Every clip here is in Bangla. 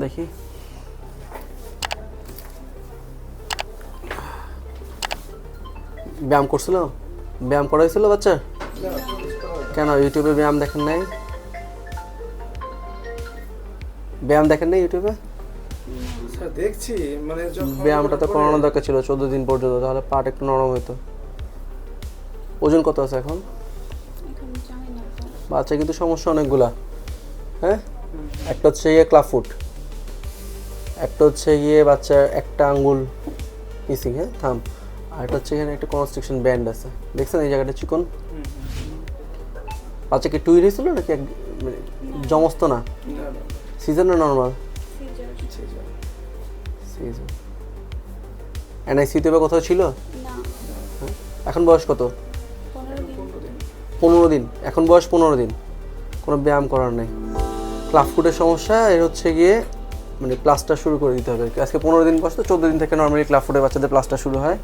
দেখি। ব্যায়াম করছিল? ব্যায়াম করাইছিল বাচ্চা? কেন ইউটিউবে ব্যায়াম দেখেন নাই? ব্যায়াম দেখেন নাই ইউটিউবে? দেখছি মানে ব্যায়ামটা তো করে- করানো দরকার ছিল চোদ্দ দিন পর্যন্ত তাহলে পাট একটু নরম হতো ওজন কত আছে এখন? এখন জানি না তো। বাচ্চা কিন্তু সমস্যা অনেকগুলা হ্যাঁ? একটা হচ্ছে গিয়ে ক্লাফুট। একটা হচ্ছে গিয়ে বাচ্চার একটা আঙ্গুল মিসিং হ্যাঁ থাম। আর একটা হচ্ছে এখানে একটা কনস্ট্রাকশন ব্যান্ড আছে। দেখছেন এই জায়গাটা চিকন? বাচ্চা কি টুই হয়েছিল নাকি এক- মানে জমস্ত না? সিজন না নর্মাল। সিজন এনআইসিতে বা কোথাও ছিল? এখন বয়স কত? পনেরো দিন। এখন বয়স পনেরো দিন। কোনো ব্যায়াম করার নেই। ক্লাফফুটের সমস্যা এর হচ্ছে গিয়ে মানে প্লাস্টার শুরু করে দিতে হবে। আর কি। আজকে পনেরো দিন বয়স তো চোদ্দ দিন থেকে নর্মালি ক্লাফফুটের বাচ্চাদের প্লাস্টার শুরু হয়।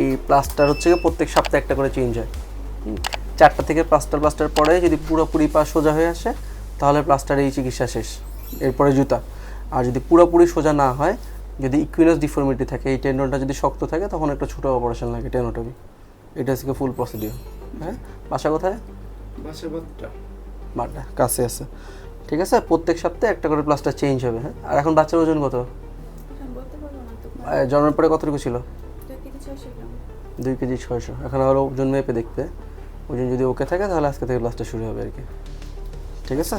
এই প্লাস্টার হচ্ছে গিয়ে প্রত্যেক সপ্তাহে একটা করে চেঞ্জ হয়। চারটা থেকে প্লাস্টার প্লাস্টার পরে যদি পুরোপুরি পা সোজা হয়ে আসে তাহলে প্লাস্টার এই চিকিৎসা শেষ। এরপরে জুতা। আর যদি পুরোপুরি সোজা না হয় যদি ইকুইনাস ডিফর্মিটি থাকে এই টেন্ডনটা যদি শক্ত থাকে তখন একটা ছোটো অপারেশন লাগে টেনোটমি এটা হচ্ছে ফুল প্রসিডিওর হ্যাঁ বাসা কোথায়? বাসা বাচ্চা বাড্ডা কাছে আছে। ঠিক আছে? প্রত্যেক সপ্তাহে একটা করে প্লাস্টার চেঞ্জ হবে হ্যাঁ? আর এখন বাচ্চার ওজন কত? জন্মের পরে কতটুকু ছিল? দুই কেজি ছয়শো দুই কেজি ছয়শো। এখন আরও ওজন মেপে দেখতে ওজন যদি ওকে থাকে তাহলে আজকে থেকে প্লাস্টার শুরু হবে আর কি। ঠিক আছে?